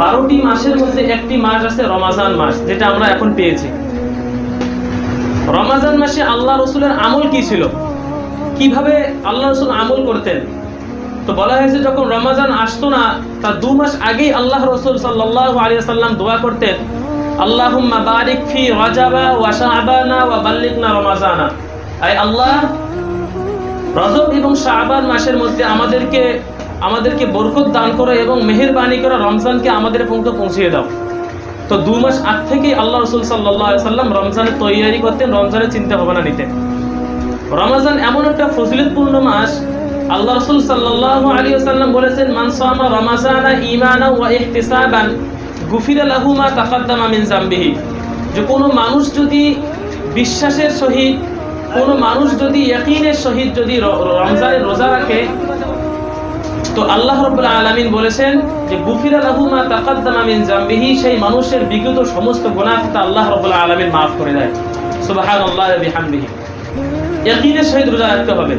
বারোটি মাসের মধ্যে একটি মাস আছে রমাজান মাস, যেটা আমরা এখন পেয়েছি। রমাজান মাসে আল্লাহ রসুলের আমল কি ছিল? কীভাবে আল্লাহ রসুল আমল করতেন? তো বলা হয়েছে যখন রমাজান আসতো না তার দু মাস আগেই আল্লাহ রসুল সাল্লাহ আলিয়া সাল্লাম দোয়া করতেন, আল্লাহুম্মা বারিক ফি রাজাবা ওয়া শাবানা ওয়া বাল্লিগনা রমাজানা। আই আল্লাহ, রজব এবং শাবান মাসের মধ্যে আমাদেরকে আমাদেরকে বরকত দান করো এবং মেহেরবানি করে, রমজানকে আমাদের পর্যন্ত পৌঁছিয়ে দাও। তো দু মাস আগ থেকেই আল্লাহ রসুল সাল্লাহ সাল্লাম রমজানের তৈয়ারি করতেন, রমজানের চিন্তা ভাবনা নিতেন। রমাজান এমন একটা ফজিলতপূর্ণ মাস, আল্লাহ রসুল সাল্লাহ আলী সাল্লাম বলেছেন মানসামা রমাজানা ইমানা ওয়া ইহতিসাবান, গুফিরা লাহু মা তাকাদ্দামা মিন জামবিহি। যে কোনো মানুষ যদি বিশ্বাসের সহিত, কোনো মানুষ যদি ইয়াকিনের সহিত যদি রমজানের রোজা রাখে তো আল্লাহ রাব্বুল আলামিন বলেছেন যে, গুফিরা লাহু মা তাকাদ্দামা জামবিহি সেই মানুষের বিগত সমস্ত গুনাহ তা আল্লাহ রাব্বুল আলামিন maaf করে দেয়। ইয়াকিনের সহিত রোজা রাখতে হবে।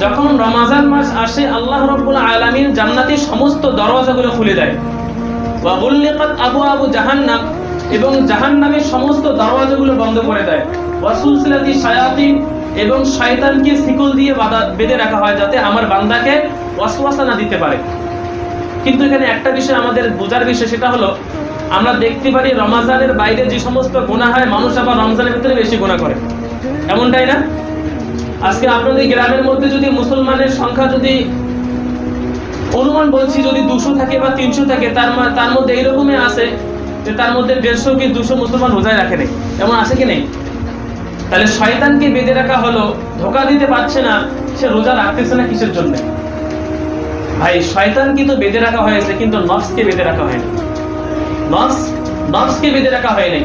যখন রমাজান আসে জান্নাতের সমস্ত দরওয়াজাগুলো খুলে দেয়। গুল্লিকাত আবওয়াবু জাহান্নাম এবং জাহান্নামের সমস্ত দরওয়াজাগুলো বন্ধ করে দেয়। ওয়া সুলসিলাতি শায়াতিন এবং শয়তানকে শিকল দিয়ে বাঁধা, বেঁধে রাখা হয় যাতে আমার বান্দাকে ওয়াসওয়াসা না দিতে পারে। কিন্তু এখানে একটা বিষয় আমাদের বোঝার বিষয়, সেটা হলো, আমরা দেখতে পারি রমাজানের বাইরে যে সমস্ত গুণা হয়, মানুষ আবার রমজানের ভিতরে বেশি গুণা করে। এমনটাই না? আজকে আপনাদের গ্রামের মধ্যে যদি মুসলমানের সংখ্যা যদি অনুমান বলছি, যদি দুশো থাকে বা তিনশো থাকে, তার তার মধ্যে এইরকমই আছে যে তার মধ্যে দেড়শো কি দুশো মুসলমান রোজায় রাখে নেই। এমন আছে কি নেই? তাহলে শয়তানকে বেঁধে রাখা হলো, ধোকা দিতে পারছে না, সে রোজা রাখতেছে না কিসের জন্য? ভাই, শয়তানকে তো বেঁধে রাখা হয়েছে, কিন্তু নফসকে বেঁধে রাখা হয়নি। নফস, নফসকে বেঁধে রাখা হয়নি।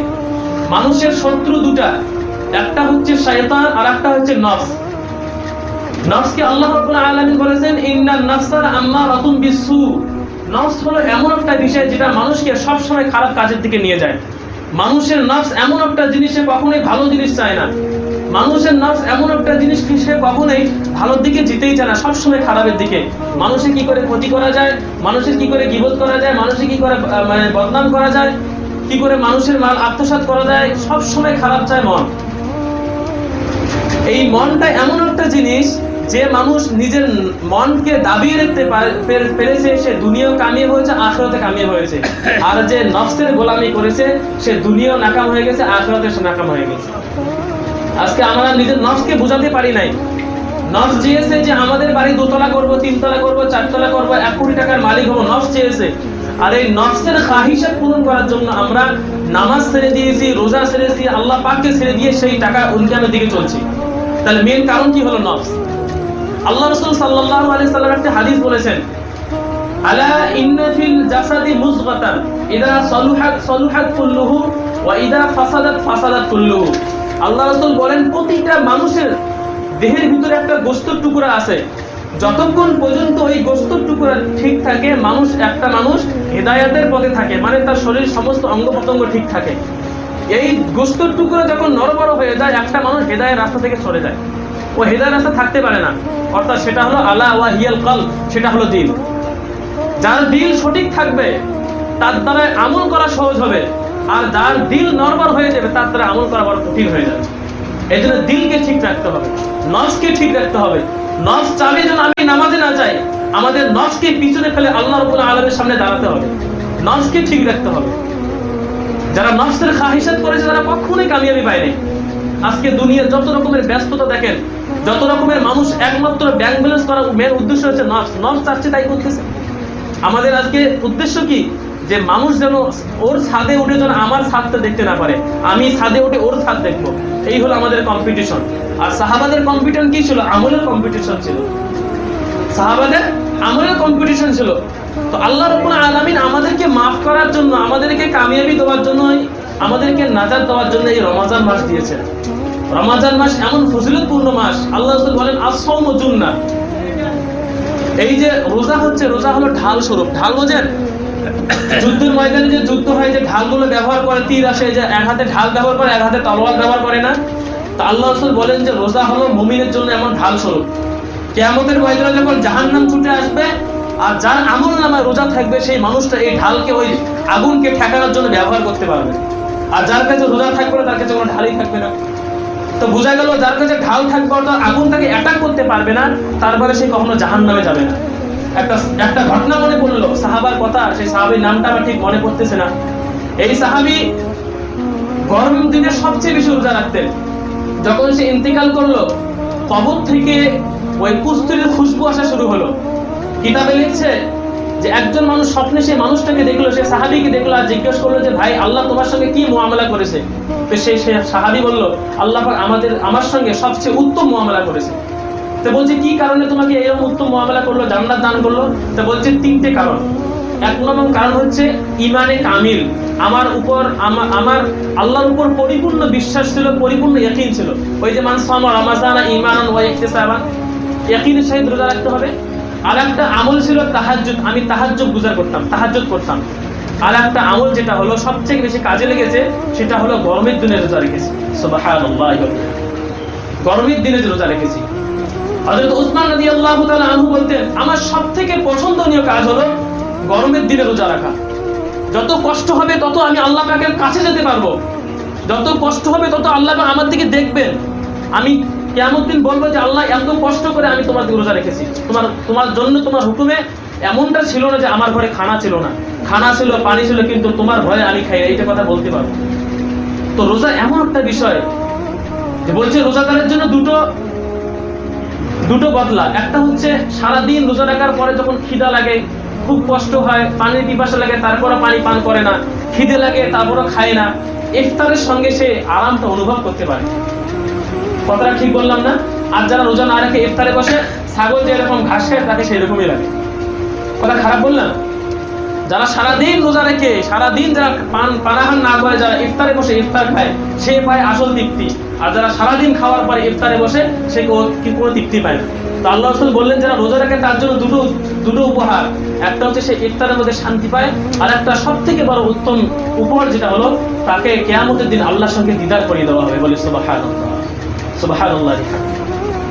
মানুষের শত্রু দুটা, একটা হচ্ছে শয়তান আর একটা হচ্ছে নফস। নফসকে আল্লাহ রাব্বুল আলামিন বলেছেন, ইন্নান নাফসার আম্মারাতুম বিসু। নফস হলো এমন একটা বিষয় যেটা মানুষকে সব সময় খারাপ কাজের দিকে নিয়ে যায়। মানুষের নফস এমন একটা জিনিসে কখনোই ভালো জিনিস চায় না। মানুষের নফস এমন একটা জিনিস সে কখনোই ভালোর দিকে যেতেই চায় না, সবসময় খারাপের দিকে। মানুষের কি করে ক্ষতি করা যায়? মানুষের কি করে গিবত করা যায়? মানুষের কি করে মানে বদনাম করা যায়? কি করে মানুষের মাল আত্মসাৎ করা যায়? সব সময় খারাপ চায় মন। এই মনটা এমন একটা জিনিস যে মানুষ নিজের মনকে দাবিয়ে রাখতে পেরেছে সে দুনিয়াও কামিয়ে হয়েছে, আখরাতে কামিয়ে হয়েছে। আর যে নফসের গোলামি করেছে, সে দুনিয়াও নাকাম হয়ে গেছে, আখরাতে সে নাকাম হয়ে গেছে। আজকে আমরা নিজের নফসকে বোঝাতে পারি নাই। নফস চেয়েছে যে আমাদের বাড়ি দোতলা করব, তিনতলা করব, চারতলা করব, এক কোটি টাকার মালিক হব, নফস চেয়েছে। আর এই নফসের খাহিসা পূরণ করার জন্য আমরা নামাজ ছেড়ে দিয়েছি, রোজা ছেড়েছি আল্লাহ পাককে ছেড়ে দিয়ে সেই টাকা ইনকামের দিকে চলছি। তাহলে মেন কারণ কি হলো নফস? আল্লাহ রাসূল সাল্লাম একটা হাদিস বলেছেন, আলা জাসাদি ইদা কুল্লুহু, ওয়া ইদা ফাসাদাত ফাসাদাত কুল্লুহু। আল্লাহ বলেন, প্রতিটা মানুষের দেহের ভিতরে একটা টুকরা আছে। যতক্ষণ পর্যন্ত ওই গোশতের টুকরা ঠিক থাকে, মানুষ, একটা মানুষ হেদায়েতের পথে থাকে মানে তার শরীর সমস্ত অঙ্গ প্রত্যঙ্গ ঠিক থাকে। এই গোস্তর টুকরো যখন নরবর হয়ে যায়, একটা মানুষ হেদায়ের রাস্তা থেকে সরে যায়। ও হেদায়ের রাস্তা থাকতে পারে না। অর্থাৎ সেটা হলো আলা ওয়া হিয়াল কল সেটা হলো দিল যার দিল সঠিক থাকবে, তার দ্বারা আমল করা সহজ হবে, আর যার দিল নরবর হয়ে যাবে, তার দ্বারা আমল করা বড় কঠিন হয়ে যাবে। এই জন্য দিলকে ঠিক রাখতে হবে, নফসকে ঠিক রাখতে হবে। নফস চাবে যেন আমি নামাজে না যাই, আমাদের নফসকে পিছনে ফেলে আল্লাহ রবুল্লাহ আলমের সামনে দাঁড়াতে হবে। নফসকে ঠিক রাখতে হবে। যারা নফসের খাহিসাত করেছে, তারা কখনোই কামিয়াবি পায়নি। আজকে দুনিয়ার যত রকমের ব্যস্ততা দেখেন যত রকমের মানুষ একমাত্র ব্যাংক ব্যালেন্স করার মেন উদ্দেশ্য হচ্ছে নফস নফস চাচ্ছে তাই করতেছে। আমাদের আজকে উদ্দেশ্য কি? যে মানুষ যেন ওর ছাদে উঠে যেন আমার ছাদটা দেখতে না পারে। আমি ছাদে উঠে ওর ছাদ দেখব। এই হলো আমাদের কম্পিটিশন আর সাহাবাদের কম্পিটিশন কি ছিল? আমলের কম্পিটিশন ছিল। সাহাবাদের আমলের কম্পিটিশন ছিল। তো আল্লাহ রব্বুল আলামিন আমাদেরকে মাফ করার জন্য, আমাদেরকে কামিয়াবি দেওয়ার জন্যই আমাদেরকে নাজার দেওয়ার জন্য এই রমাজান মাস দিয়েছেন। রমাজান মাস এমন ফজিলতপূর্ণ মাস, আল্লাহ রাসূল বলেন আসসাউম জুন্নাহ এই যে রোজা হচ্ছে, রোজা হলো ঢাল স্বরূপ। ঢাল বোঝেন? যুদ্ধের ময়দানে যে যুদ্ধ হয়, যে ঢালগুলো ব্যবহার করে, তীর আসে, যে এক হাতে ঢাল ব্যবহার করে, এক হাতে তলোয়ার ব্যবহার করে না? তা আল্লাহ রসুল বলেন যে রোজা হলো মুমিনের জন্য এমন ঢাল স্বরূপ। কেয়ামতের ময়দানে যখন জাহান্নাম ছুটে আসবে, আর যার আমল নামায় রোজা থাকবে, সেই মানুষটা এই ঢালকে, ওই আগুনকে ঠেকানোর জন্য ব্যবহার করতে পারবে। আর যার কাছে রোজা থাকবে না, তার কাছে কোনো ঢালই থাকবে না। তো বোঝা গেল যার কাছে ঢাল থাকবে অর্থাৎ আগুনটাকে অ্যাটাক করতে পারবে না, তারপরে সে কখনো জাহান নামে যাবে না। একটা একটা ঘটনা মনে পড়ল, সাহাবার কথা, সেই সাহাবির নামটা আমার ঠিক মনে পড়তেছে না। এই সাহাবি গরম দিনে সবচেয়ে বেশি রোজা রাখতেন। যখন সে ইন্তিকাল করল, কবর থেকে ওই কুস্তুরির খুশবু আসা শুরু হলো। কিতাবে লিখছে যে একজন মানুষ স্বপ্নে সেই মানুষটাকে দেখল, সে সাহাবিকে দেখল আর জিজ্ঞেস করল যে, ভাই, আল্লাহ তোমার সঙ্গে কি মুআমালা করেছে? সেই সাহাবি বলল, আল্লাহ আমাদের, আমার সঙ্গে সবচেয়ে উত্তম করেছে। তো বলছে, কি কারণে তোমাকে এরকম উত্তম করল, জান্নাত দান করল? তো বলছে, তিনটে কারণ। এক নম্বর কারণ হচ্ছে ইমানে কামিল। আমার উপর আমার আল্লাহর উপর পরিপূর্ণ বিশ্বাস ছিল, পরিপূর্ণ ইয়াকিন ছিল। ওই যে মানুষ আমার রমাজানা ইমানান ওয়া ইহতিসাবান ইয়াকিনের রোজা রাখতে হবে। আর একটা আমল ছিল তাহাজ্জুদ। আমি তাহাজ্জুদ গুজার করতাম, তাহাজ্জুদ করতাম। আর একটা আমল যেটা হলো, সবচেয়ে বেশি কাজে লেগেছে, সেটা হলো গরমের দিনে রোজা রেখেছি। গরমের দিনে রোজা রেখেছি। হযরত উসমান তাআলা আনহু বলতেন, আমার সবথেকে পছন্দনীয় কাজ হলো গরমের দিনে রোজা রাখা। যত কষ্ট হবে, তত আমি আল্লাহ পাকের কাছে যেতে পারব। যত কষ্ট হবে, তত আল্লাহ আমার দিকে দেখবেন। আমি কেমন দিন বলব যে, আল্লাহ এত কষ্ট করে আমি তোমার দিকে রোজা রেখেছি। তোমার তোমার জন্য তোমার হুকুমে এমনটা ছিল না যে আমার ঘরে খানা ছিল না। খানা ছিল, পানি ছিল, কিন্তু তোমার ভয়ে আমি খাই এইটা কথা বলতে পারব তো রোজা এমন একটা বিষয় যে বলছে রোজাদারের জন্য দুটো দুটো বদলা। একটা হচ্ছে সারাদিন রোজা রাখার পরে যখন খিদা লাগে, খুব কষ্ট হয়, পানির পিপাসা লাগে তারপরে পানি পান করে না, খিদে লাগে তারপরে খায় না। ইফতারের সঙ্গে সে আরামটা অনুভব করতে পারে। কথাটা ঠিক বললাম না? আর যারা রোজা না রেখে ইফতারে বসে, ছাগল যেরকম ঘাস খায়, তাকে সেই রকমই লাগে। কথা খারাপ বললাম? যারা সারাদিন রোজা রেখে, সারাদিন যারা পান পানাহান না করে, যারা ইফতারে বসে ইফতার খায়, সে পায় আসল তৃপ্তি। আর যারা সারাদিন খাওয়ার পরে ইফতারে বসে, সে কোনো তৃপ্তি পায় না। তো আল্লাহ রসুল বললেন, যারা রোজা রাখে, তার জন্য দুটো দুটো উপহার। একটা হচ্ছে সে ইফতারের মধ্যে শান্তি পায়, আর একটা সব থেকে বড় উত্তম উপহার যেটা হলো, তাকে কেয়ামতের দিন আল্লাহর সঙ্গে দিদার করিয়ে দেওয়া হবে। বলে সুবাহান সুবাহান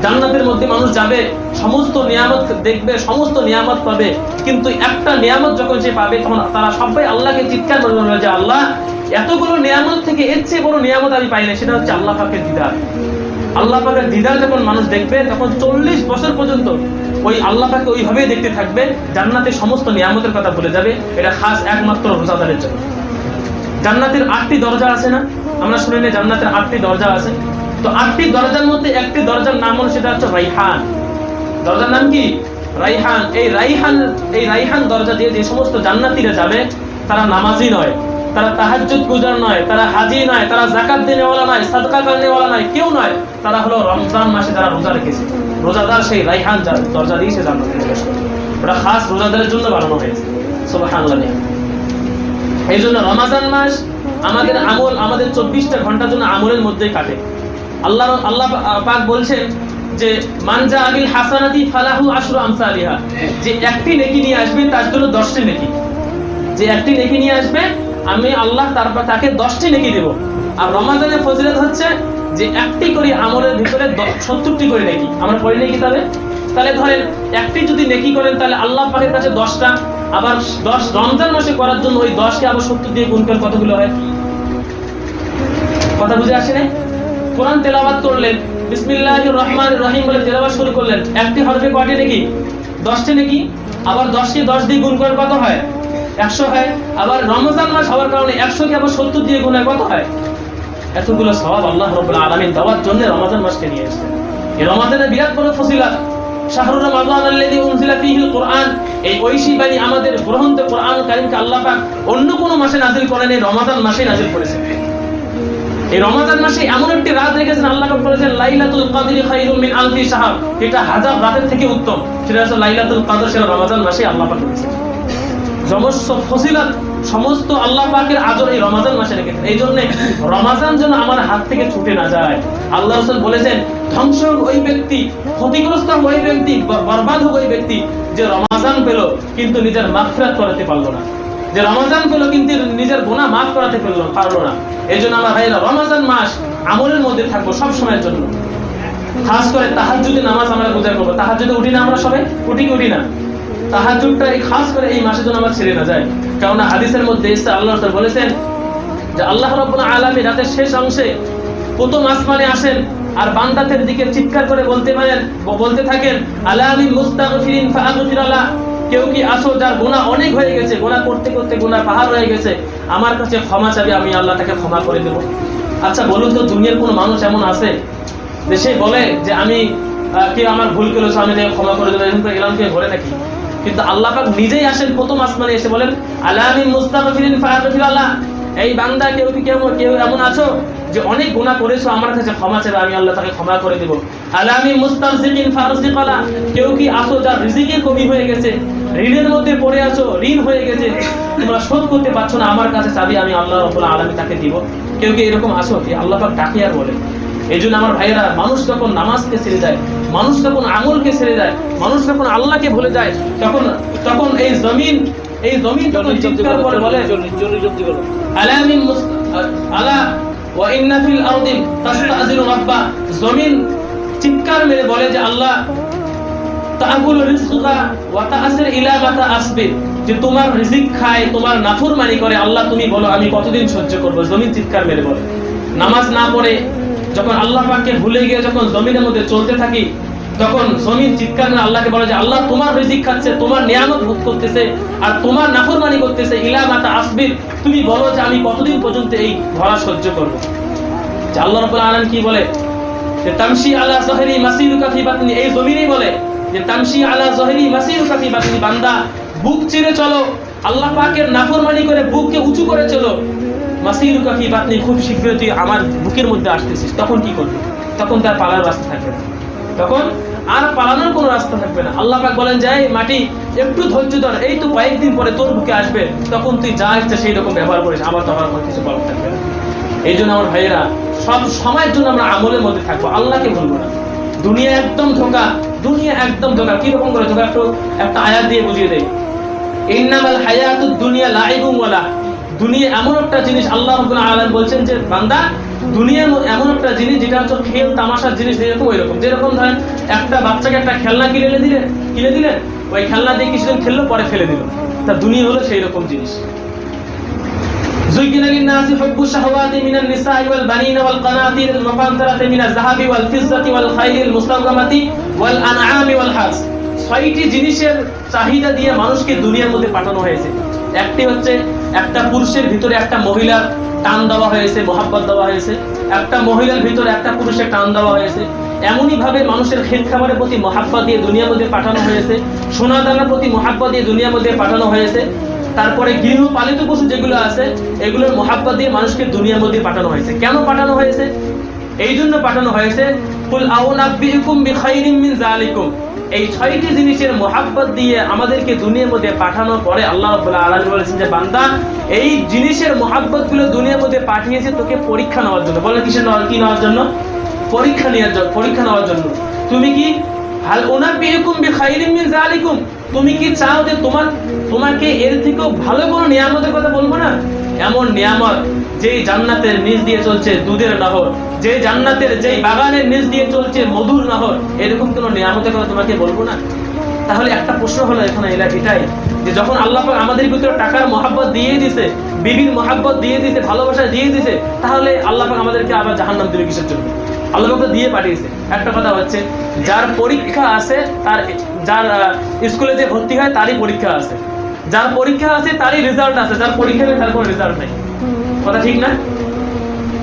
জান্নাতের মধ্যে মানুষ যাবে, সমস্ত নিয়ামত দেখবে, সমস্ত নিয়ামত পাবে। কিন্তু একটা নিয়ামত যখন সে পাবে, তখন তারা সবাই আল্লাহকে চিৎকার করে বলবে যে আল্লাহ, এতগুলো নিয়ামত থেকে এর চেয়ে বড় নিয়ামত আমি পাই না সেটা হচ্ছে আল্লাহ পাকের দিদার। আল্লাহ পাকের দিদার যখন মানুষ দেখবে, তখন চল্লিশ বছর পর্যন্ত ওই আল্লাহ পাকে ওইভাবেই দেখতে থাকবে, জান্নাতের সমস্ত নিয়ামতের কথা ভুলে যাবে। এটা খাস একমাত্র রোজাদারের জন্য। জান্নাতের আটটি দরজা আছে না? আমরা শুনে নিই জান্নাতের আটটি দরজা আছে। তো আটটি দরজার মধ্যে একটি দরজার নাম হলো, সেটা হচ্ছে রাইহান। দরজার নাম কি? রাইহান। এই রাইহান এই রাইহান দরজা দিয়ে যে সমস্ত জান্নাতীরা যাবে, তারা নামাজি নয়, তারা তাহাজ্জুদ গুজার নয়, তারা হাজি নয়, তারা জাকাত দেনেওয়ালা নয়, সাদকা করনেওয়ালা নয়, কেউ নয়, তারা হলো রমজান মাসে যারা রোজা রেখেছে। রোজাদার সেই রাইহান দরজা দিয়ে সে জান্নাতে প্রবেশ করে। ওটা খাস রোজাদারের জন্য বানানো হয়েছে। সুবহানাল্লাহ এই জন্য রমাজান মাস আমাদের আমল, আমাদের চব্বিশটা ঘণ্টার জন্য আমলের মধ্যেই কাটে। আল্লাহ আল্লাহ পাক বলছেন যে মানজা আবিল হাসানাতি ফালাহু আশরু আমসালিহা। যে একটি নেকি নিয়ে আসবে, তার জন্য দশটি নেকি। যে একটি নেকি নিয়ে আসবে, আমি আল্লাহ তারপর তাকে দশটি নেকি দেব। আর রমাজানের ফজিলত হচ্ছে যে, একটি করে আমলের ভিতরে সত্তরটি করে নেকি। আমরা পড়ি নেকি তাহলে? তাহলে ধরেন, একটি যদি নেকি করেন, তাহলে আল্লাহ পাকের কাছে দশটা, আবার দশ রমজান মাসে করার জন্য ওই দশকে আবার সত্তর দিয়ে গুণ করে কতগুলো হয়? কথা বুঝে আসে নাই? কোরআন তেলাওয়াত করলেন, বিসমিল্লাহির রহমানির রহিম বলে তেলাওয়াত শুরু করলেন, একটি হরফে কয়টি নাকি? দশটি নাকি? আবার দশটি দশ দিয়ে গুণ করে কত হয়? একশো হয়। আবার রমজান মাস হওয়ার কারণে একশো কে আবার সত্তর দিয়ে গুণ কত হয়? এতগুলো সওয়াব আল্লাহ রব্বুল আলামিন দেওয়ার জন্য রমজান মাসকে নিয়ে এসেছেন। এই রমাদানের বিরাট বড় ফজিলত। শাহরুর রমাদান উনজিলা এই ঐশী বাণী আমাদের কোরআন আল্লাহ পাক অন্য কোনো মাসে নাজিল রমাদান মাসে নাজিল এই রমাদান মাসে এমন একটি রাত রেখেছেন, আল্লাহ পাক বলেছেন, লাইলাতুল মিন আলফি শাহর। এটা হাজার রাতের থেকে উত্তম। সেটা হচ্ছে লাইলাতুল সেটা রমাদান মাসে আল্লাহ পাক সমস্ত সমস্ত আল্লাহ পাকের আদর এই রমাজান মাসে রেখেছেন এই জন্য রমাজান যেন আমার হাত থেকে ছুটে না যায়। আল্লাহ রসুল বলেছেন, ধ্বংস ওই ব্যক্তি, ক্ষতিগ্রস্ত ওই ব্যক্তি বরবাদ হোক ওই ব্যক্তি, যে রমাজান পেল কিন্তু নিজের মাগফিরাত করাতে পারল না। যে রমজানগুলো কিন্তু নিজের গোনা মাফ করাতে পারল পারল না। এই জন্য আমার ভাইরা রমজান মাস আমলের মধ্যে থাকব সব সময়ের জন্য। খাস করে তাহার যদি নামাজ আমরা পূজা করব। তাহার যদি উঠি না আমরা সবাই? উঠি কি উঠি না? তাহাজুদটা এই খাস করে এই জন্য আমার ছেড়ে না যায়। কারণ হাদিসের মধ্যে এসে আল্লাহ বলেছেন যে আল্লাহ রাতের শেষ অংশে প্রথম আসমানে আসেন আর দিকে চিৎকার করে বলতে পারেন, বলতে থাকেন মুস্তাগফিরিন ফাগফির কেউ কি আসো যার গুনাহ অনেক হয়ে গেছে, গুনাহ করতে করতে গুনাহ পাহাড় হয়ে গেছে, আমার কাছে ক্ষমা চাবি, আমি আল্লাহ তাকে ক্ষমা করে দেব। আচ্ছা বলুন তো, দুনিয়ার কোনো মানুষ এমন আছে যে সে বলে যে, আমি কে আমার ভুল করেছে, আমি ক্ষমা করে দেবো? এরকম এলাম কে ঘরে নাকি? কিন্তু আল্লাহ পাক নিজেই আসেন প্রথম আসমানে এসে বলেন আলামি মুস্তাগফিরিন ফাগফির আলা এই বান্দা কেউ কি কেউ কেউ এমন আছো যে অনেক গুনাহ করেছ, আমার কাছে ক্ষমা চাইবে, আমি আল্লাহ তাকে ক্ষমা করে দেব। আলামি মুস্তারজিকিন ফারজিকালা কেউ কি আছো যার রিজিকের কমি হয়ে গেছে, ঋণের মধ্যে পড়ে আছো, ঋণ হয়ে গেছে, তোমরা শোধ করতে পারছ না, আমার কাছে চাবি আমি আল্লাহ রাব্বুল আলামিন তাকে দিব। কেউ কি এরকম আছো কি আল্লাহ পাক ডাকে আর বলে? এই জন্য আমার ভাইয়েরা মানুষ যখন নামাজকে ছেড়ে যায় মানুষ যখন আমলকে ছেড়ে যায় মানুষ যখন আল্লাহকে ভুলে যায় তখন তখন এই জমিন এই জমিন তখন চিৎকার করে বলে আলা মিন মুস- আলা ওয়া ইন্না ফিল আরদি রাব্বা। জমিন চিৎকার মেরে বলে যে আল্লাহ রিজকা ওয়া তাসির ইলা মাতা আসবির যে তোমার রিজিক খায় তোমার নাফরমানি করে। আল্লাহ তুমি বলো আমি কতদিন সহ্য করব? জমিন চিৎকার মেরে বলে। নামাজ না পড়ে যখন আল্লাহ পাককে ভুলে গিয়ে যখন জমিনের মধ্যে চলতে থাকি, তখন জমিন চিৎকার মেরে আল্লাহকে বলে যে, আল্লাহ, তোমার রিজিক খাচ্ছে, তোমার নিয়ামত ভোগ করতেছে আর তোমার নাফরমানি করতেছে। ইলা মাতা আসবির, তুমি বলো যে, আমি কতদিন পর্যন্ত এই ধরা সহ্য করব? যে আল্লাহ রাব্বুল আলামিন কি বলে? যে, তামশি আলা জহরি মাসিরুকা ফি বাতনি। এই জমিনেই বলে যে, তামশি আলা জহরি মাসিরুকা ফি বাতনি, বান্দা, বুক চিরে চলো। আল্লাহ পাকের নাফরমানি করে বুককে উঁচু করে চলো। মাসিরুকা ফি বাতনি খুব শীঘ্রই তুই আমার বুকের মধ্যে আসতেছিস। তখন কি করবে? তখন তার পালার রাস্তা থাকবে না। তখন আর পালানোর কোনো রাস্তা থাকবে না। আল্লাহ পাক বলেন যে এই মাটি, একটু ধৈর্য ধর। এই তো কয়েকদিন পরে তোর বুকে আসবে। তখন তুই যা ইচ্ছা সেই রকম ব্যবহার করিস। আমার তো আমার কিছু বলার থাকবে না। এই জন্য আমার ভাইয়েরা, সব সময়ের জন্য আমরা আমলের মধ্যে থাকব। আল্লাহকে ভুলবো না। দুনিয়া একদম ধোকা। দুনিয়া একদম ধোকা। কীরকম করে ধোকা? একটু একটা আয়াত দিয়ে বুঝিয়ে দেয় ইন্নামাল হায়াতুদ দুনিয়া লাইবুম ওয়ালা দুনিয়া এমন একটা জিনিস আল্লাহ রাব্বুল আলামিন বলছেন যে বান্দা দুনিয়ার মধ্যে এমন একটা জিনিস যেটা হচ্ছে খেল তামাশার জিনিস যেরকম ওইরকম যেরকম ধরেন একটা বাচ্চাকে একটা খেলনা কিনে দিলেন কিনে দিলেন ওই খেলনা দিয়ে কিছুদিন খেললো পরে ফেলে দিল তা দুনিয়া হলো সেই রকম জিনিস زين للناس حب الشهوات من النساء والبنين والقناطير المقنطرة من الذهب والفضة والخيل المسومة والأنعام والحرث ছয়টি জিনিসের চাহিদা দিয়ে মানুষকে দুনিয়ার মধ্যে পাঠানো হয়েছে একটি হচ্ছে একটা পুরুষের ভিতরে একটা মহিলার টান দেওয়া হয়েছে, মোহাব্বত দেওয়া হয়েছে। একটা মহিলার ভিতরে একটা পুরুষের টান দেওয়া হয়েছে। এমনই ভাবে মানুষের খেত খাবারের প্রতি মহাব্বত দিয়ে দুনিয়ার মধ্যে পাঠানো হয়েছে। সোনা দানার প্রতি মহাব্বা দিয়ে দুনিয়ার মধ্যে পাঠানো হয়েছে। তারপরে গৃহপালিত পশু যেগুলো আছে, এগুলোর মহাব্বা দিয়ে মানুষকে দুনিয়ার মধ্যে পাঠানো হয়েছে। কেন পাঠানো হয়েছে? এই জন্য পাঠানো হয়েছে, কুল আউনাব্বিউকুম বিখাইরিম মিন যালিকুম। এই ছয়টি জিনিসের মহাব্বত দিয়ে আমাদেরকে দুনিয়ার মধ্যে পাঠানোর পরে আল্লাহ আলামিন বলেছেন যে, বান্দা, এই জিনিসের মহাব্বতগুলো দুনিয়ার মধ্যে পাঠিয়েছে তোকে পরীক্ষা নেওয়ার জন্য। বলে কিসের নেওয়ার কি নেওয়ার জন্য? পরীক্ষা নেওয়ার জন্য পরীক্ষা নেওয়ার জন্য। তুমি কি, হাল উনাব্বিউকুম বিখাইরিম মিন যালিকুম? তুমি কি চাও যে তোমার তোমাকে এর থেকেও ভালো কোনো নিয়ামতের কথা বলব না? এমন নিয়ামত যেই জান্নাতের নিচ দিয়ে চলছে দুধের নহর যে জান্নাতের যেই বাগানের নিচ দিয়ে চলছে মধুর নহর এরকম কোনো নিয়ামতের কথা তোমাকে বলব না? তাহলে একটা প্রশ্ন হলো এখানে এলা এটাই, যে যখন আল্লাহ আমাদের ভিতরে টাকার মহাব্বত দিয়ে দিছে, বিবির মহাব্বত দিয়ে দিছে, ভালোবাসা দিয়ে দিছে, তাহলে আল্লাহ আমাদেরকে আবার জাহান্নাম দিবে কিসের জন্য? আল্লাহ পাক দিয়ে পাঠিয়েছে। একটা কথা হচ্ছে, যার পরীক্ষা আছে, তার, যার স্কুলে যে ভর্তি হয়, তারই পরীক্ষা আছে। যার পরীক্ষা আছে, তারই রেজাল্ট আছে। যার পরীক্ষা নেই, তার কোনো রেজাল্ট নেই। কথা ঠিক না?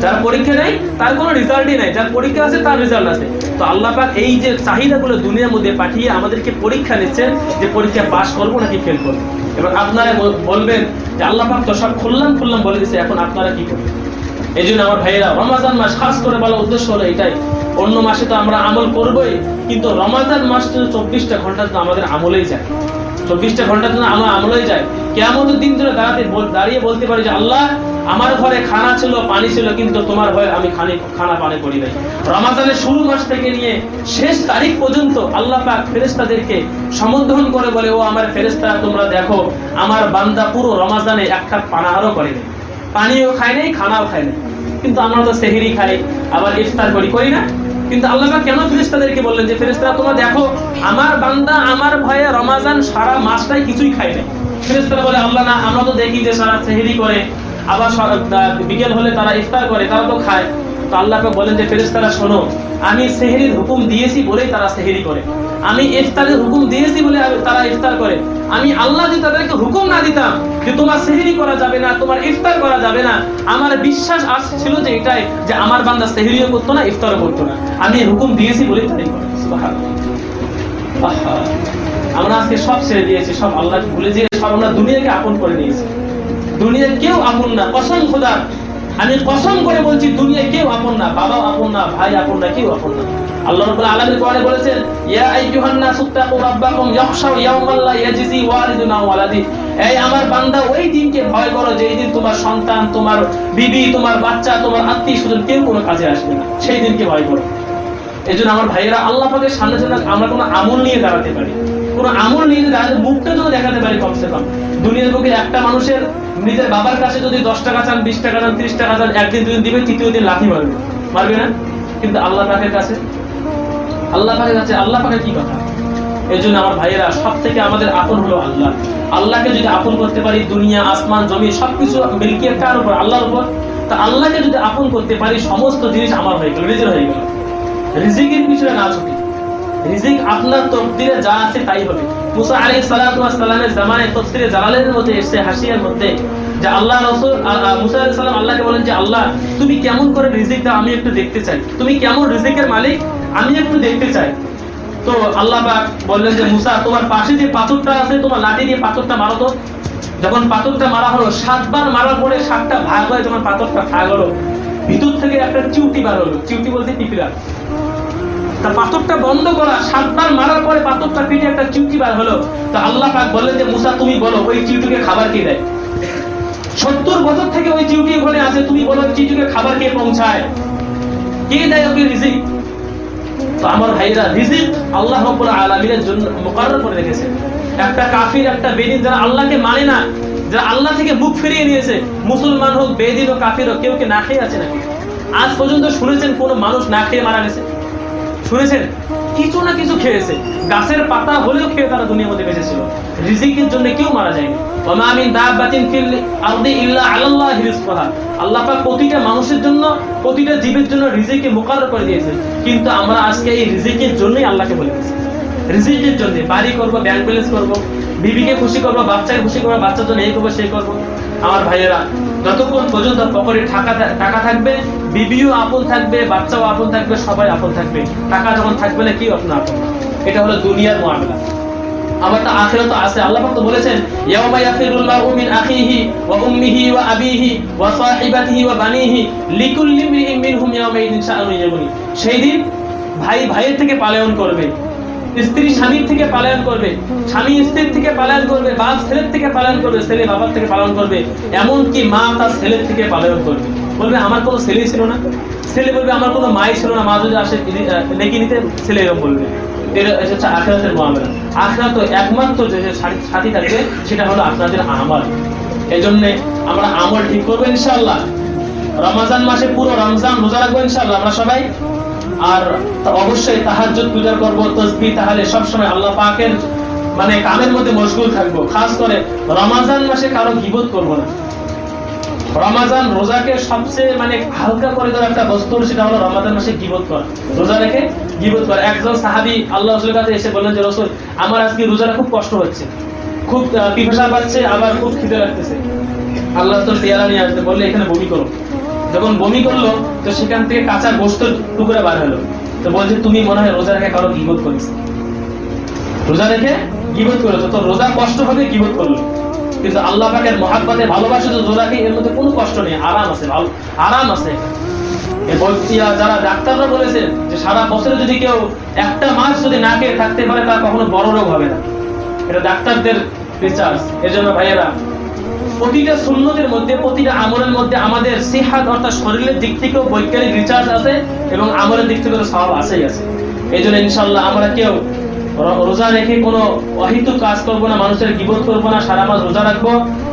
যার পরীক্ষা নেই, তার কোনো রেজাল্টই নাই। যার পরীক্ষা আছে, তার রেজাল্ট আছে। তো আল্লাহ পাক এই যে চাহিদাগুলো দুনিয়ার মধ্যে পাঠিয়ে আমাদেরকে পরীক্ষা নিচ্ছেন যে পরীক্ষা পাশ করব নাকি ফেল করব? এবার আপনারা বলবেন যে আল্লাহ পাক তো সব খুললাম খুললাম বলে দিচ্ছে এখন আপনারা কি করবেন? এই জন্য আমার ভাইয়েরা, রমাজান মাস খাস করে বলার উদ্দেশ্য হলো এটাই। অন্য মাসে তো আমরা আমল করবোই, কিন্তু রমাজান মাস চব্বিশটা ঘণ্টা তো আমাদের আমলেই যায়। চব্বিশটা ঘণ্টার জন্য আমার আমলই যায় কেমন দিন ধরে দাঁড়াতে দাঁড়িয়ে বলতে পারি যে, আল্লাহ, আমার ঘরে খানা ছিল, পানি ছিল, কিন্তু তোমার ভয়ে আমি খানি খানা পানি করি নাই। রমাজানের শুরু মাস থেকে নিয়ে শেষ তারিখ পর্যন্ত আল্লাহ পাক ফেরেস্তাদেরকে সম্বোধন করে বলে, ও আমার ফেরেস্তা তোমরা দেখো, আমার বান্দা পুরো রমাজানে একটা পানাহারও করেনি পানিও খায় নাই, খানাও খায় নাই। কিন্তু আমরা তো সেহেরি খাই, আবার ইফতার করি করি না? কিন্তু আল্লাহ কেন ফেরেস্তাদেরকে বললেন যে ফেরেস্তারা তোমরা দেখো, আমার বান্দা আমার ভয়ে রমাজান সারা মাসটাই কিছুই খায় নাই। ফেরেস্তারা বলে, আল্লাহ না, আমরা তো দেখি যে সারা সেহেরি করে, আবার বিকেল হলে তারা ইফতার করে, তারা তো খায়। তো আল্লাহকে বলেন যে ফেরেস্তারা শোনো, আমি সেহেরির হুকুম দিয়েছি বলেই তারা সেহেরি করে। আমি ইফতারের হুকুম দিয়েছি বলে তারা ইফতার করে। আমি আল্লাহ যদি তাদেরকে হুকুম না দিতাম যে তোমার সেহেরি করা যাবে না তোমার ইফতার করা যাবে না আমার বিশ্বাস আসছিল যে এটাই যে আমার বান্দা সেহেরিও করতো না ইফতারও করতো না। আমি হুকুম দিয়েছি বলে। আহা, আমরা আজকে সব ছেড়ে দিয়েছি সব আল্লাহ ভুলে দিয়ে সব আমরা দুনিয়াকে আপন করে নিয়েছি। দুনিয়ার কেউ আপন না কসম খোদা আমি কসম করে বলছি দুনিয়ায় কেউ আপন না বাবা আপন না, ভাই আপন না, কেউ আপন না। আল্লাহ রাব্বুল আলামিন কোরআনে বলেছেন, ইয়া আইয়ুহান তাকু রাব্বাকুম ইয়াখশাউ ওয়ালাদি। এই আমার বান্দা ওই দিনকে ভয় করো যেই দিন তোমার সন্তান, তোমার বিবি, তোমার বাচ্চা, তোমার আত্মীয় স্বজন কেউ কোনো কাজে আসবে না। সেই দিনকে ভয় করো। এই জন্য আমার ভাইয়েরা আল্লাহ পাকের সামনে আমরা কোনো আমল নিয়ে দাঁড়াতে পারি। কোনো আমল নিয়ে দাঁড়াতে মুখটা যেন দেখাতে পারি কমসে কম। দুনিয়ার বুকে একটা মানুষের নিজের বাবার কাছে যদি দশ টাকা চান, বিশ টাকা চান, ত্রিশ টাকা চান, একদিন দুদিন দিবে, তৃতীয় দিন লাথি মারবে। মারবে না? কিন্তু আল্লাহ পাকের কাছে, আল্লাহ পাকের কাছে, আল্লাহ পাকের কি কথা? এই জন্য আমার ভাইয়েরা সব থেকে আমাদের আপন হলো আল্লাহ। আল্লাহকে যদি আপন করতে পারি, দুনিয়া, আসমান জমি সবকিছু মিল্কিয়ার কার উপর? আল্লাহর উপর। তা আল্লাহকে যদি আপন করতে পারি, সমস্ত জিনিস আমার হয়ে গেল নিজের হয়ে গেল। রিজিকের পিছনে না ছুটি। রিজিক আপনার যা আছে তাই হবে। মুসা আলাইহিস সালাতু ওয়াস সালামের জামানায় তাফসীরে জালালের মধ্যে এসে হাসিয়ার মধ্যে। যে আল্লাহ রাসূল মুসা আলাইহিস সালাম আল্লাহকে বলেন যে, আল্লাহ, তুমি কেমন করে রিজিক দাও আমি একটু দেখতে চাই। তুমি কেমন রিজিকের মালিক আমি একটু দেখতে চাই। তো আল্লাহ বললেন যে, মুসা, তোমার পাশে যে পাথরটা আছে, তোমার লাঠি দিয়ে পাথরটা মারো তো। যখন পাথরটা মারা হলো, সাতবার মারার পরে সাতটা ভাগ হয়ে তোমার পাথরটা ভাগ হলো। ভিতর থেকে একটা চিউটি বার হলো। চিউটি বলতে পিপিলা তা পাথরটা বন্ধ করা, সাতবার মারার পরে পাথরটা পিঠে একটা চিউটি বার হলো। তা আল্লাহ পাক বললেন যে, মুসা, তুমি বলো, ওই চিউটিকে খাবার কে দেয়? সত্তর বছর থেকে ওই চিউটি ওখানে আছে, তুমি বলো চিউটিকে খাবার কে পৌঁছায়? কে দেয় ওকে রিজিক? তো আমার ভাইরা রিজিক আল্লাহ রাব্বুল আলামিনের জন্য মুকাররর করে রেখেছে। একটা কাফির, একটা বেদিন যারা আল্লাহকে মানে না, যারা আল্লাহ থেকে মুখ ফিরিয়ে নিয়েছে, মুসলমান হোক, বেদিন হোক, কাফির হোক, কেউ কে না খেয়ে আছে নাকি? আজ পর্যন্ত শুনেছেন কোন মানুষ না খেয়ে মারা গেছে? শুনেছেন? কিছু না কিছু খেয়েছে। গাছের পাতা হলেও খেয়ে তারা দুনিয়ার মধ্যে বেঁচেছিল। রিজিকের জন্য কেউ মারা যায়নি। আল্লাহ পাক প্রতিটা মানুষের জন্য, প্রতিটা জীবের জন্য রিজিকে মোকার করে দিয়েছে। কিন্তু আমরা আজকে এই রিজিকের জন্যই আল্লাহকে বলে দিয়েছি। রিজিকের জন্য বাড়ি করব ব্যাংক ব্যালেন্স করব বিবিকে খুশি করব, বাচ্চাকে খুশি করব, বাচ্চার জন্য এই করব, সেই করব। আমার ভাইয়েরা, যতক্ষণ পর্যন্ত পকেটে টাকা টাকা থাকবে, বিবিও আপন থাকবে, বাচ্চাও আপন থাকবে, সবাই আপন থাকবে। টাকা যখন থাকবে না, কি আপন আপন? এটা হলো দুনিয়ার মুআমালা আবার তা আখিরাত আছে। আল্লাহ তো বলেছেন, ইয়াউমা ইয়াফিরুল মারউ আখিহি ওয়া উম্মিহি ওয়া আবিহি ওয়া সাহিবাতিহি ওয়া বানিহি লিকুল্লি মিনহুম ইয়াউমা ইদিন শাআনু সেই দিন ভাই ভাইয়ের থেকে পালায়ন করবে। স্ত্রী স্বামীর থেকে পালায়ন করবে, স্বামী স্ত্রীর থেকে পালায়ন করবে, বাপ ছেলের থেকে পালায়ন করবে, ছেলে বাবার থেকে পালন করবে, এমনকি মা তার ছেলের থেকে পালায়ন করবে। বলবে, আমার কোনো ছেলে ছিল না। ছেলে বলবে, আমার কোনো মাই ছিল না। মা যদি আসে নেকি নিতে, ছেলে এরকম বলবে। আখেরাতের একমাত্র যে সাথী- থাকবে, সেটা হলো আমল। এই জন্যে আমরা আমল ঠিক করব ইনশাআল্লাহ। রমাজান মাসে পুরো রমজান রোজা রাখব ইনশাআল্লাহ। আমরা সবাই আর অবশ্যই তাহাজ্জুদ পূজা করব তসবিহ তাহলে সব সময় আল্লাহ পাকের মানে কামের মধ্যে মশগুল থাকব। খাস করে রমাজান মাসে কারও গিবত করব না। রমাজান রোজাকে সবচেয়ে মানে হালকা করে দেওয়ার একটা বস্তু সেটা হলো রমাজান মাসে গিবত করা। রোজা রেখে গিবত করা। একজন সাহাবী আল্লাহ রসুলের কাছে এসে বললেন যে, রসুল, আমার আজকে রোজাটা খুব কষ্ট হচ্ছে। খুব পিপাসা পাচ্ছে আবার খুব খিদে লাগতেছে। আল্লাহ তো পেয়ারা নিয়ে আসতে বললে এখানে বমি করো। যখন বমি করল, তো সেখান থেকে কাঁচা গোস্ত টুকরা বার হলো। তো বলছে, তুমি মনে হয় রোজা রেখে কারও গিবত করিস রোজা রেখে গিবত করেছ। তো রোজা কষ্ট হবে গিবত করল। কিন্তু আল্লাহ পাকের মহাব্বাতে ভালোবাসে তো রোজা কি এর মধ্যে কোনো কষ্ট নেই, আরাম আছে, ভালো, আরাম আছে। যারা ডাক্তাররা বলেছেন যে সারা বছরে যদি কেউ একটা মাস যদি না খেয়ে থাকতে পারে, তার কখনো বড় রোগ হবে না। এটা ডাক্তারদের রিসার্চ এজন্য ভাইয়েরা প্রতিটা সুন্নতের মধ্যে, প্রতিটা আমলের মধ্যে আমাদের সিহাত অর্থাৎ শরীরের দিক থেকেও বৈজ্ঞানিক রিসার্চ আছে এবং আমলের দিক থেকেও সব আছেই আছে। এই জন্য ইনশাল্লাহ আমরা কেউ রোজা রেখে কোনো অহিত কাজ করব না, মানুষের গিবত করব না, সারা মাস রোজা রাখব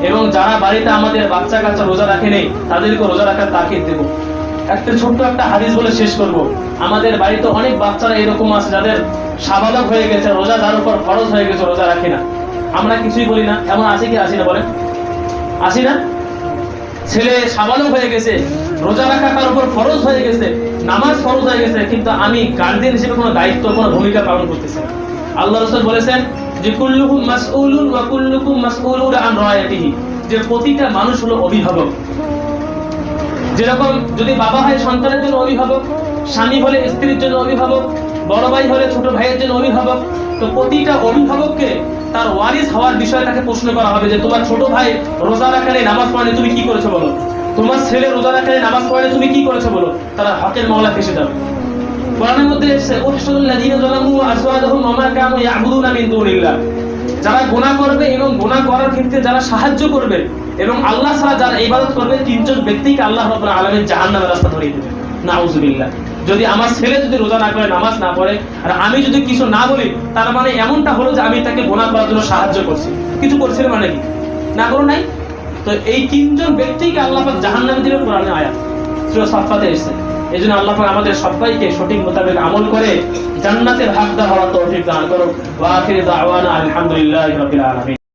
এবং যারা বাড়িতে আমাদের বাচ্চা কাচ্চা রোজা রাখে নেই তাদেরকে রোজা রাখার তাকিদ দেবো। একটা ছোট্ট একটা হাদিস বলে শেষ করব। আমাদের বাড়িতে অনেক বাচ্চারা এরকম আছে যাদের সাবালক হয়ে গেছে, রোজা তার উপর খরচ হয়ে গেছে, রোজা রাখে না। আমরা কিছুই বলি না, এমন আছে কি আসি না বলেন? আসি না ছেলে সাবালক হয়ে গেছে, রোজা রাখা তার উপর ফরজ হয়ে গেছে, নামাজ ফরজ হয়ে গেছে, কিন্তু আমি গার্ডিয়ান হিসেবে কোনো দায়িত্ব, কোনো ভূমিকা পালন করতেছি আল্লাহ রসুল বলেছেন যে, কুল্লুকুম মাসউলুন ওয়া কুল্লুকুম মাসউলুন আন রায়াতিহি। যে প্রতিটা মানুষ হলো অভিভাবক। যেরকম যদি বাবা হয় সন্তানের জন্য অভিভাবক, স্বামী হলে স্ত্রীর জন্য অভিভাবক বড় ভাই হলে ছোট ভাইয়ের জন্য অভিভাবক, তো প্রতিটা অভিভাবককে তার ওয়ারিস হওয়ার বিষয়ে তাকে প্রশ্ন করা হবে যে, তোমার ছোট ভাই রোজা রাখালে নামাজ পড়ে তুমি কি করেছ বলো? তোমার ছেলে রোজা রাখালে নামাজ পড়ে তুমি কি করেছ বলো? তারা হকের মহলা ফেসে যাবে। কোরআনের মধ্যে যারা গুনাহ করবে এবং গুনাহ করার ক্ষেত্রে যারা সাহায্য করবে এবং আল্লাহ ছাড়া যারা ইবাদত করবে, তিনজন ব্যক্তিকে আল্লাহ রাব্বুল আলামিন জাহান্নামের রাস্তা ধরিয়ে দেবে। নাউজুবিল্লাহ। যদি আমার ছেলে যদি রোজা না করে, নামাজ না পড়ে, আর আমি যদি কিছু না বলি, তার মানে এমনটা হলো যে আমি তাকে গুনাহ করার জন্য সাহায্য করছি। কিছু করছি মানে কি? না করো নাই? তো এই তিনজন ব্যক্তিকে আল্লাহ পাক জাহান্নামে দিবে কোরআনে আয়াত। সূরা সাফফাতে এসেছে। এই জন্য আল্লাহ আমাদের সবাইকে সঠিক মোতাবেক আমল করে জান্নাতের হকদার হওয়ার তৌফিক দান করুক। ওয়া আখির দাওয়ানা আলহামদুলিল্লাহি রাব্বিল আলামিন।